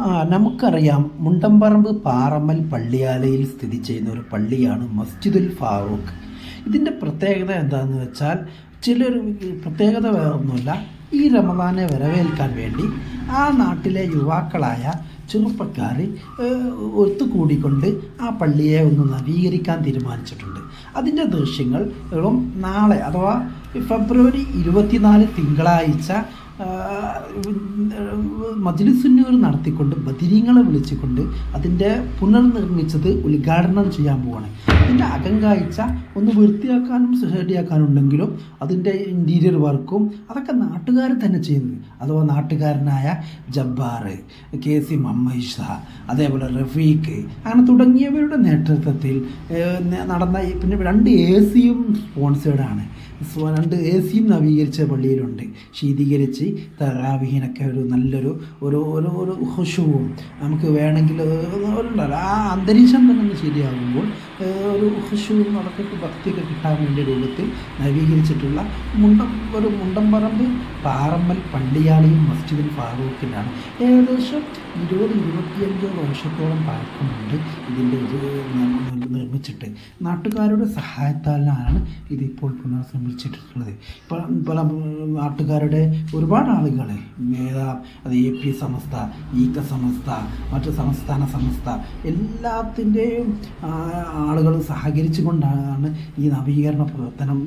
നമുക്കറിയാം മുണ്ടമ്പറമ്പ് പാറമ്മൽ പള്ളിയാലയിൽ സ്ഥിതി ചെയ്യുന്ന ഒരു പള്ളിയാണ് മസ്ജിദുൽ ഫാറൂഖ്. ഇതിന്റെ പ്രത്യേകത എന്താണെന്ന് വെച്ചാൽ ചിലർ പ്രത്യേകത വേറൊന്നുമില്ല ഈ റമദാനെ വരവേൽക്കാൻ വേണ്ടി ആ നാട്ടിലെ യുവാക്കളായ ചെറുപ്പക്കാർ ഒത്തുകൂടിക്കൊണ്ട് ആ പള്ളിയെ ഒന്ന് നവീകരിക്കാൻ തീരുമാനിച്ചിട്ടുണ്ട്. അതിന്റെ ദൃശ്യങ്ങൾ നാളെ അഥവാ ഫെബ്രുവരി ഇരുപത്തിനാല് തിങ്കളാഴ്ച മജ്ലിസുന്നൂർ നടത്തിക്കൊണ്ട് ബദിരീങ്ങളെ വിളിച്ചുകൊണ്ട് അതിന്റെ പുനർനിർമ്മിച്ചത് ഉദ്ഘാടനം ചെയ്യാൻ പോവാണ്. അതിന്റെ അകങ്കാഴ്ച ഒന്ന് വൃത്തിയാക്കാനും റെഡിയാക്കാനും ഉണ്ടെങ്കിലും അതിന്റെ ഇന്റീരിയർ വർക്കും അതൊക്കെ നാട്ടുകാർ തന്നെ ചെയ്യുന്നത്. അഥവാ നാട്ടുകാരനായ ജബ്ബാർ കെ സി മമ്മൈഷ അതേപോലെ റഫീഖ് അങ്ങനെ തുടങ്ങിയവരുടെ നേതൃത്വത്തിൽ നടന്ന പിന്നെ രണ്ട് എ സിയും സ്പോൺസേഡാണ് രണ്ട് എ സിയും നവീകരിച്ച പള്ളിയിലുണ്ട്. ശീതീകരിച്ച് തറാവിഹിനൊക്കെ ഒരു നല്ലൊരു ഒരു ഒരു ഒരു ഹുഷുവും നമുക്ക് വേണമെങ്കിൽ ആ അന്തരീക്ഷം തന്നെ ശരിയാകുമ്പോൾ ഒരു ഹുഷുവും അതൊക്കെ ഭക്തിയൊക്കെ കിട്ടാൻ വേണ്ടി രൂപത്തിൽ നവീകരിച്ചിട്ടുള്ള മുണ്ടം ഒരു മുണ്ടംപറമ്പ് പാറമ്മൽ പള്ളിയാളിയും മസ്ജിദും ഫാറൂഖിനാണ്. ഏകദേശം ഇരുപത് ഇരുപത്തിയഞ്ചോ വർഷത്തോളം പഴക്കമുണ്ട് ഇതിന്റെ ഇത് നിർ- നിർമ്മിച്ചിട്ട്. നാട്ടുകാരുടെ സഹായത്താലാണ് ഇതിപ്പോൾ പുനർനിർമ്മിച്ചിട്ടുള്ളത്. ഇപ്പോൾ പല നാട്ടുകാരുടെ ഒരുപാട് ആളുകൾ മേധാ അത് എ പി സമസ്ത ഈക്ക സമസ്ത മറ്റ് സംസ്ഥാന സമസ്ത എല്ലാത്തിന്റെയും ആളുകൾ സഹകരിച്ചു കൊണ്ടാണ് ഈ നവീകരണ പ്രവർത്തനം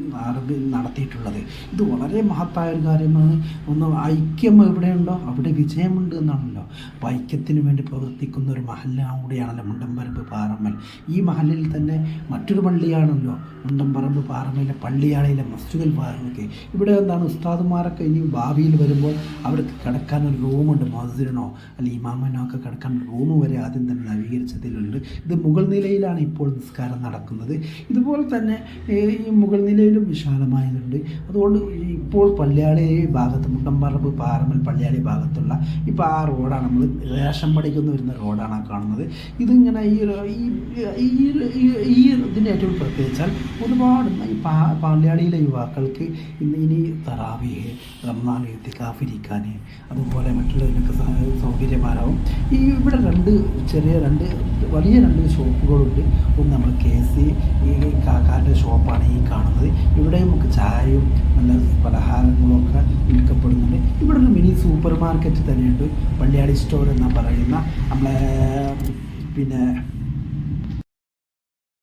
നടത്തിയിട്ടുള്ളത്. ഇത് വളരെ മഹത്തായ ഒരു കാര്യമാണ്. ഒന്ന് ഐക്യം എവിടെയുണ്ടോ അവിടെ വിജയമുണ്ട് എന്നാണല്ലോ. അപ്പോൾ ഐക്യത്തിന് വേണ്ടി പ്രവർത്തിക്കുന്ന ഒരു മഹല്ല കൂടിയാണല്ലോ മുണ്ടമ്പരമ്പ് പാറമ്മൽ. ഈ മഹലിൽ തന്നെ മറ്റൊരു പള്ളിയാണല്ലോ മുണ്ടമ്പറമ്പ് പാറമ്മയിലെ പള്ളിയാളയിലെ മസ്ജിദുൽ പാറമൊക്കെ ഇവിടെ എന്താണ് ഉസ്താദുമാരൊക്കെ ഇനി ഭാവിയിൽ വരുമ്പോൾ അവർക്ക് കിടക്കാൻ ഒരു റൂമുണ്ട് മസ്ജിദിനോ അല്ലെങ്കിൽ ഇമാമിനോ ഒക്കെ കിടക്കാൻ റൂം വരെ ആദ്യം തന്നെ നവീകരിച്ചതിലുണ്ട് ഇത് മുകൾ നിലയിലാണ് ഇപ്പോൾ നിസ്കാരം നടക്കുന്നത്. ഇതുപോലെ തന്നെ ഈ മുകൾ നിലയിലും വിശാലമായതുണ്ട്. അതുകൊണ്ട് ഇപ്പോൾ പള്ളിയാളി ഭാഗത്ത് മുട്ടമ്പറമ്പ് പാറമ്മൽ പള്ളിയാളി ഭാഗത്തുള്ള ഇപ്പോൾ ആ റോഡാണ് നമ്മൾ റേഷൻ പഠിക്കുന്നു വരുന്ന റോഡാണ് കാണുന്നത്. ഇതിങ്ങനെ ഈ ഈ ഈ ഇതിന്റെ ഏറ്റവും പ്രത്യേകിച്ചാൽ ഒരുപാട് ഈ പള്ളിയാളിയിലെ യുവാക്കൾക്ക് ഇന്ന് ഇനി തറാവിയെ റംസാൻ എത്തിക്കാഫിരിക്കാൻ അതുപോലെ മറ്റുള്ളതിനൊക്കെ സ- ഈ ഇവിടെ രണ്ട് ചെറിയ രണ്ട് വലിയ രണ്ട് ഷോപ്പുകളുണ്ട്. ഒന്ന് നമ്മൾ കെ സി ഈ കാക്കാരുടെ ഷോപ്പാണ് ഈ കാണുന്നത്. ഇവിടെ നമുക്ക് ചായയും നല്ല പലഹാരങ്ങളും ഒക്കെ വിൽക്കപ്പെടുന്നുണ്ട്. ഇവിടെ ഒരു മിനി സൂപ്പർ മാർക്കറ്റ് തന്നെയുണ്ട്. പള്ളിയാടി സ്റ്റോർ എന്ന് പറയുന്ന നമ്മളെ പിന്നെ